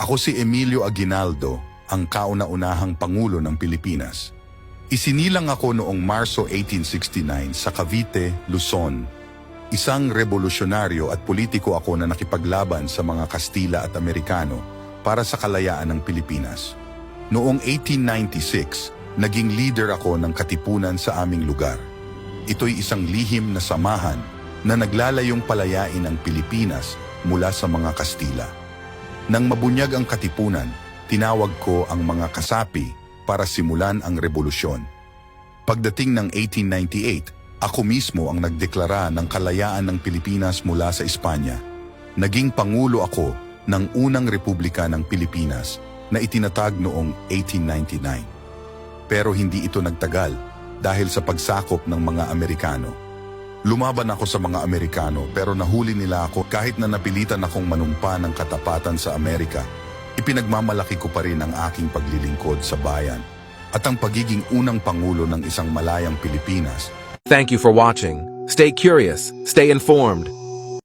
Ako si Emilio Aguinaldo, ang kauna-unahang Pangulo ng Pilipinas. Isinilang ako noong Marso 1869 sa Cavite, Luzon. Isang revolusyonaryo at politiko ako na nakipaglaban sa mga Kastila at Amerikano para sa kalayaan ng Pilipinas. Noong 1896, naging leader ako ng katipunan sa aming lugar. Ito'y isang lihim na samahan na naglalayong palayain ang Pilipinas mula sa mga Kastila. Nang mabunyag ang katipunan, tinawag ko ang mga kasapi para simulan ang revolusyon. Pagdating ng 1898, ako mismo ang nagdeklara ng kalayaan ng Pilipinas mula sa Espanya. Naging pangulo ako ng unang republika ng Pilipinas na itinatag noong 1899. Pero hindi ito nagtagal dahil sa pagsakop ng mga Amerikano. Lumaban ako sa mga Amerikano pero nahuli nila ako kahit na napilitan akong manumpa ng katapatan sa Amerika. Ipinagmamalaki ko pa rin ang aking paglilingkod sa bayan at ang pagiging unang pangulo ng isang malayang Pilipinas Thank you for watching. Stay curious, stay informed,